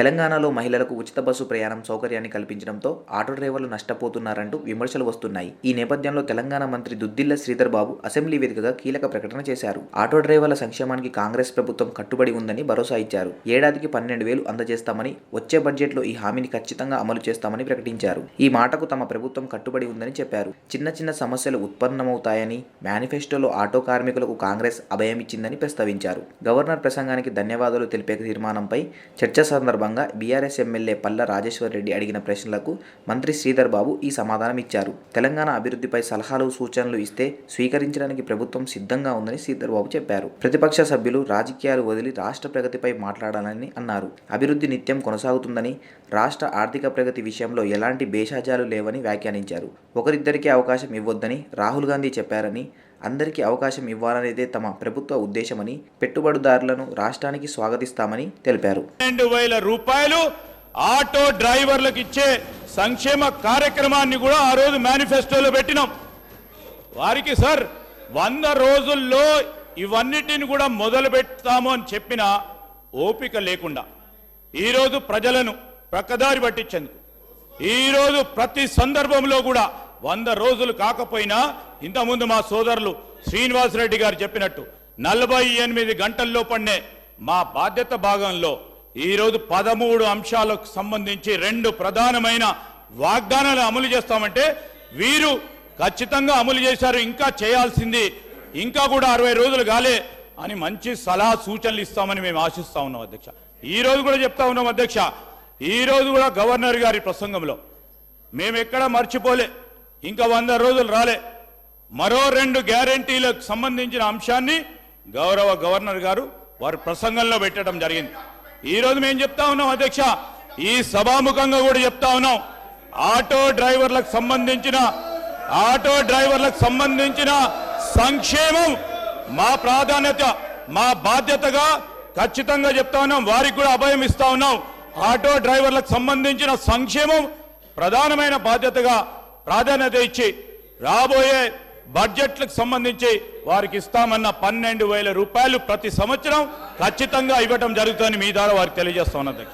తెలంగాణలో మహిళలకు ఉచిత బస్సు ప్రయాణం సౌకర్యాన్ని కల్పించడంతో ఆటో డ్రైవర్లు నష్టపోతున్నారంటూ విమర్శలు వస్తున్నాయి. ఈ నేపథ్యంలో తెలంగాణ మంత్రి దుద్దిల్ల శ్రీధర్ బాబు అసెంబ్లీ వేదికగా కీలక ప్రకటన చేశారు. ఆటో డ్రైవర్ల సంక్షేమానికి కాంగ్రెస్ ప్రభుత్వం కట్టుబడి ఉందని భరోసా ఇచ్చారు. ఏడాదికి పన్నెండు వేలు అందజేస్తామని వచ్చే బడ్జెట్లో ఈ హామీని ఖచ్చితంగా అమలు చేస్తామని ప్రకటించారు. ఈ మాటకు తమ ప్రభుత్వం కట్టుబడి ఉందని చెప్పారు. చిన్న చిన్న సమస్యలు ఉత్పన్నమవుతాయని మేనిఫెస్టోలో ఆటో కార్మికులకు కాంగ్రెస్ అభయమిచ్చిందని ప్రస్తావించారు. గవర్నర్ ప్రసంగానికి ధన్యవాదాలు తెలిపే తీర్మానంపై చర్చ సందర్భంగా బీఆర్ఎస్ ఎమ్మెల్యే పల్ల రాజేశ్వర్ రెడ్డి అడిగిన ప్రశ్నలకు మంత్రి శ్రీధర్ బాబు ఈ సమాధానం ఇచ్చారు. తెలంగాణ అభివృద్ధిపై సలహాలు సూచనలు ఇస్తే స్వీకరించడానికి ప్రభుత్వం సిద్ధంగా ఉందని శ్రీధర్ బాబు చెప్పారు. ప్రతిపక్ష సభ్యులు రాజకీయాలు వదిలి రాష్ట్ర ప్రగతిపై మాట్లాడాలని అన్నారు. అభివృద్ధి నిత్యం కొనసాగుతుందని రాష్ట్ర ఆర్థిక ప్రగతి విషయంలో ఎలాంటి భేషాజాలు లేవని వ్యాఖ్యానించారు. ఒకరిద్దరికీ అవకాశం ఇవ్వొద్దని రాహుల్ గాంధీ చెప్పారని అందరికీ అవకాశం ఇవ్వాలనేదే తమ ప్రభుత్వ ఉద్దేశమని పెట్టుబడిదారులను రాష్ట్రానికి స్వాగతిస్తామని తెలిపారు. రెండు వేల రూపాయలు ఆటో డ్రైవర్లకు ఇచ్చే సంక్షేమ కార్యక్రమాన్ని కూడా ఆ రోజు మేనిఫెస్టోలో పెట్టినాం. వారికి సార్ వంద రోజుల్లో ఇవన్నిటిని కూడా మొదలు పెడతాము అని చెప్పిన ఓపిక లేకుండా ఈరోజు ప్రజలను ప్రక్కదారి పట్టించేందుకు ఈరోజు ప్రతి సందర్భంలో కూడా వంద రోజులు కాకపోయినా ఇంతకుముందు మా సోదరులు శ్రీనివాసరెడ్డి గారు చెప్పినట్టు నలభై ఎనిమిది గంటల్లో పన్నే మా బాధ్యత భాగంలో ఈరోజు పదమూడు అంశాలకు సంబంధించి రెండు ప్రధానమైన వాగ్దానాలు అమలు చేస్తామంటే వీరు ఖచ్చితంగా అమలు చేశారు ఇంకా చేయాల్సింది ఇంకా కూడా అరవై రోజులు కాలే అని మంచి సలహా సూచనలు ఇస్తామని మేము ఆశిస్తా ఉన్నాం అధ్యక్ష. ఈ రోజు కూడా చెప్తా ఉన్నాం అధ్యక్ష ఈ రోజు కూడా గవర్నర్ గారి ప్రసంగంలో మేము ఎక్కడ మర్చిపోలే ఇంకా వంద రోజులు రాలే. మరో రెండు గ్యారంటీలకు సంబంధించిన అంశాన్ని గౌరవ గవర్నర్ గారు వారి ప్రసంగంలో పెట్టడం జరిగింది. ఈరోజు మేము చెప్తా ఉన్నాం అధ్యక్ష. ఈ సభాముఖంగా కూడా చెప్తా ఉన్నాం. ఆటో డ్రైవర్లకు సంబంధించిన ఆటో డ్రైవర్లకు సంబంధించిన సంక్షేమం మా ప్రాధాన్యత మా బాధ్యతగా ఖచ్చితంగా చెప్తా ఉన్నాం. వారికి కూడా అభయం ఇస్తా ఉన్నాం. ఆటో డ్రైవర్లకు సంబంధించిన సంక్షేమం ప్రధానమైన బాధ్యతగా ప్రాధాన్యత ఇచ్చి రాబోయే బడ్జెట్లకు సంబంధించి వారికి ఇస్తామన్న పన్నెండు వేల రూపాయలు ప్రతి సంవత్సరం ఖచ్చితంగా ఇవ్వటం జరుగుతుందని మీ ద్వారా వారికి తెలియజేస్తా ఉన్నది